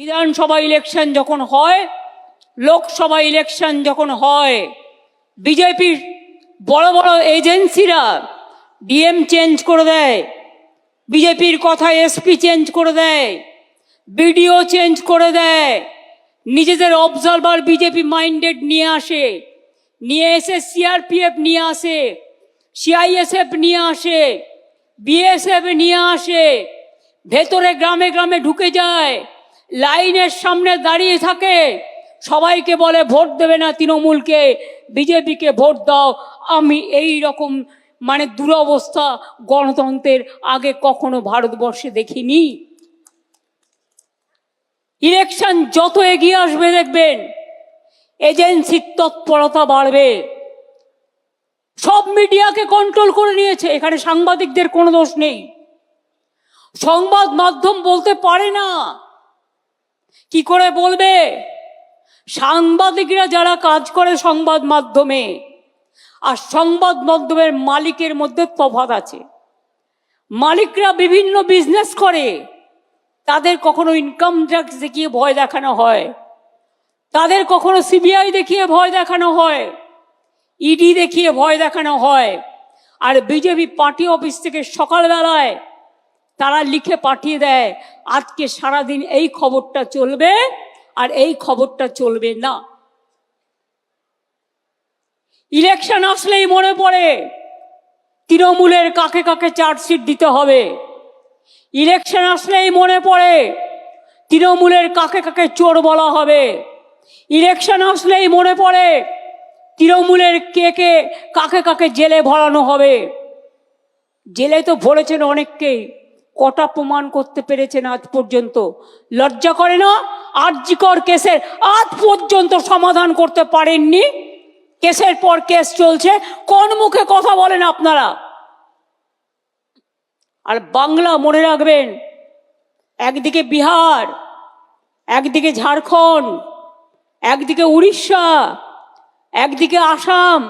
বিধানসভা ইলেকশন যখন হয়, লোকসভা ইলেকশন যখন হয়, বিজেপির বড় বড় এজেন্সিরা ডিএম চেঞ্জ করে দেয়, বিজেপির কথা এসপি চেঞ্জ করে দেয়, বিডিও চেঞ্জ করে দেয়, নিজেদের অবজারভার বিজেপি মাইন্ডেড নিয়ে আসে, নিয়ে এসে সিআরপিএফ নিয়ে আসে সিআইএসএফ নিয়ে আসে বিএসএফ নিয়ে আসে, ভেতরে গ্রামে গ্রামে ঢুকে যায় লাইনের সামনে দাঁড়িয়ে থাকে। সবাইকে বলে, ভোট দেবে না তৃণমূলকে। বিজেপিকে ভোট দাও। আমি এই রকম মানে দুরবস্থা গণতন্ত্রের আগে কখনো ভারতবর্ষে দেখিনি। ইলেকশন যত এগিয়ে আসবে দেখবেন এজেন্সির তৎপরতা বাড়বে। সব মিডিয়াকে কন্ট্রোল করে নিয়েছে। এখানে সাংবাদিকদের কোনো দোষ নেই। সংবাদ মাধ্যম বলতে পারে না। কি করে বলবে? সাংবাদিকরা যারা কাজ করে সংবাদ মাধ্যমে, আর সংবাদ মাধ্যমের মালিকের মধ্যে তফাত আছে। মালিকরা বিভিন্ন বিজনেস করে, তাদের কখনো ইনকাম ট্যাক্স দেখিয়ে ভয় দেখানো হয়, তাদের কখনো সিবিআই দেখিয়ে ভয় দেখানো হয় ইডি দেখিয়ে ভয় দেখানো হয়, আর বিজেপি পার্টি অফিস থেকে সকালবেলায় তারা লিখে পাঠিয়ে দেয়, আজকে সারাদিন এই খবরটা চলবে আর এই খবরটা চলবে না। ইলেকশন আসলেই মনে পড়ে, তৃণমূলের কাকে কাকে চার্জশিট দিতে হবে। ইলেকশন আসলেই মনে পড়ে, তৃণমূলের কাকে কাকে চোর বলা হবে। ইলেকশন আসলেই মনে পড়ে, তৃণমূলের কে কে কাকে কাকে জেলে ভরানো হবে। জেলে তো ভরেছেন অনেককেই। কটা প্রমাণ করতে পেরেছেন আজ পর্যন্ত? লজ্জা করে না? আর্যিকর কেসের আজ পর্যন্ত সমাধান করতে পারেননি? কেসের পর কেস চলছে, কোন মুখে কথা বলেন আপনারা? আর বাংলা মনে রাখবেন, একদিকে বিহার, একদিকে ঝাড়খণ্ড, একদিকে উড়িষ্যা, একদিকে আসাম,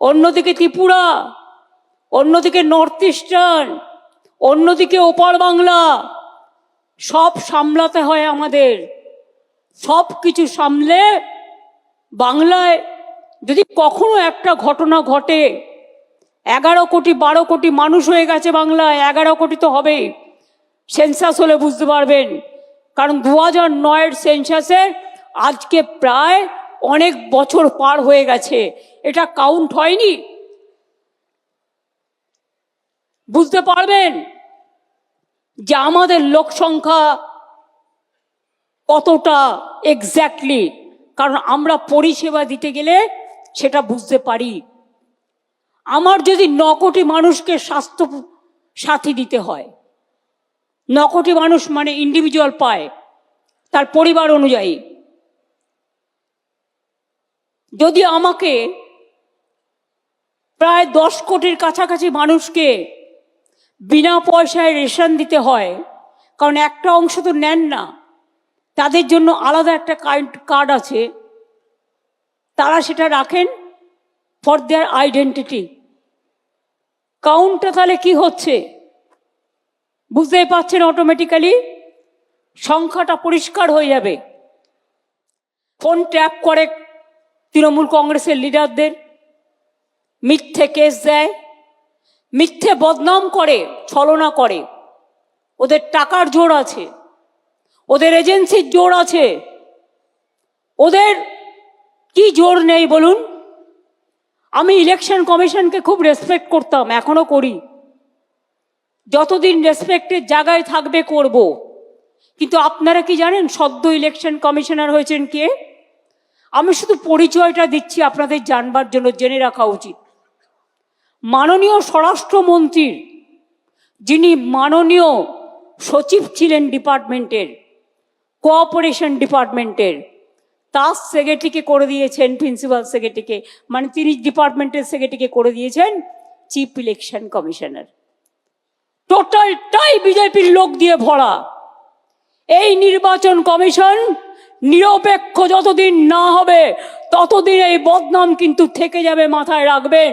অন্যদিকে ত্রিপুরা, অন্যদিকে নর্থ ইস্টার্ন অন্যদিকে ওপার বাংলা, সব সামলাতে হয় আমাদের। সব কিছু সামলে বাংলায় যদি কখনো একটা ঘটনা ঘটে, এগারো কোটি, বারো কোটি মানুষ হয়ে গেছে বাংলায়, এগারো কোটি তো হবেই সেন্সাস হলে বুঝতে পারবেন। কারণ দু হাজার নয়ের সেন্সাসে আজকে প্রায় অনেক বছর পার হয়ে গেছে। এটা কাউন্ট হয়নি। বুঝতে পারবেন যে আমাদের লোক সংখ্যা কতটা এক্স্যাক্টলি কারণ আমরা পরিষেবা দিতে গেলে সেটা বুঝতে পারি। আমার যদি ন কোটি মানুষকে স্বাস্থ্য সাথী দিতে হয়, ন কোটি মানুষ মানে ইন্ডিভিজুয়াল পায়, তার পরিবার অনুযায়ী। যদি আমাকে প্রায় দশ কোটির কাছাকাছি মানুষকে বিনা পয়সায় রেশন দিতে হয়, কারণ একটা অংশ তো নেন না। তাদের জন্য আলাদা একটা কার্ড আছে। তারা সেটা রাখেন ফর দেয়ার আইডেন্টিটি। কাউন্টটা তাহলে কি হচ্ছে? বুঝতেই পারছেন অটোমেটিক্যালি সংখ্যাটা পরিষ্কার হয়ে যাবে। ফোন ট্যাপ করে তৃণমূল কংগ্রেসের লিডারদের মিথ্যে কেস দেয়। মিথ্যে বদনাম করে, ছলনা করে। ওদের টাকার জোর আছে, ওদের এজেন্সির জোর আছে। ওদের কি জোর নেই বলুন? আমি ইলেকশন কমিশনকে খুব রেসপেক্ট করতাম, এখনও করি। যতদিন রেসপেক্টের জায়গায় থাকবে, করব। কিন্তু আপনারা কি জানেন, সদ্য ইলেকশন কমিশনার হয়েছেন কে? আমি শুধু পরিচয়টা দিচ্ছি আপনাদের জানবার জন্য, জেনে রাখা উচিত। মাননীয় স্বরাষ্ট্রমন্ত্রীর, যিনি মাননীয় সচিব ছিলেন ডিপার্টমেন্টের, কোঅপারেশন ডিপার্টমেন্টের, তার সেক্রেটারিকে করে দিয়েছেন, প্রিন্সিপাল সেক্রেটারিকে মানে তিনি ডিপার্টমেন্টের সেক্রেটারিকে করে দিয়েছেন চিফ ইলেকশন কমিশনার। টোটালটাই বিজেপির লোক দিয়ে ভরা। এই নির্বাচন কমিশন নিরপেক্ষ যতদিন না হবে, ততদিন এই বদনাম কিন্তু থেকে যাবে, মাথায় রাখবেন।